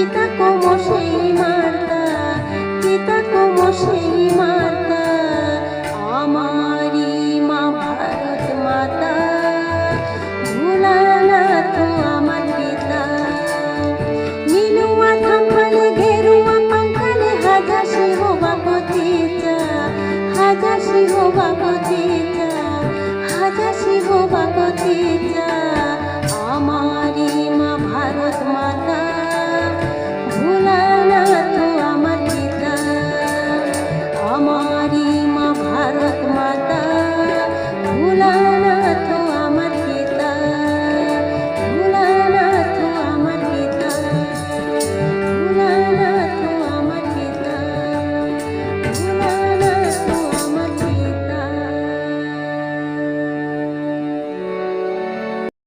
পিতা কোমো সেই মাতা, পিতা কোমো সেই মাতা আমারি মা ভারত মাতা। ভুলানা তো আমার পিতা। নীলুয়া থাম্পালে, ঘেরুয়া পাঙ্খালে হাজা শিহ বাপতি হাজা শিহ বাপতি হাজা শিহ বাপতি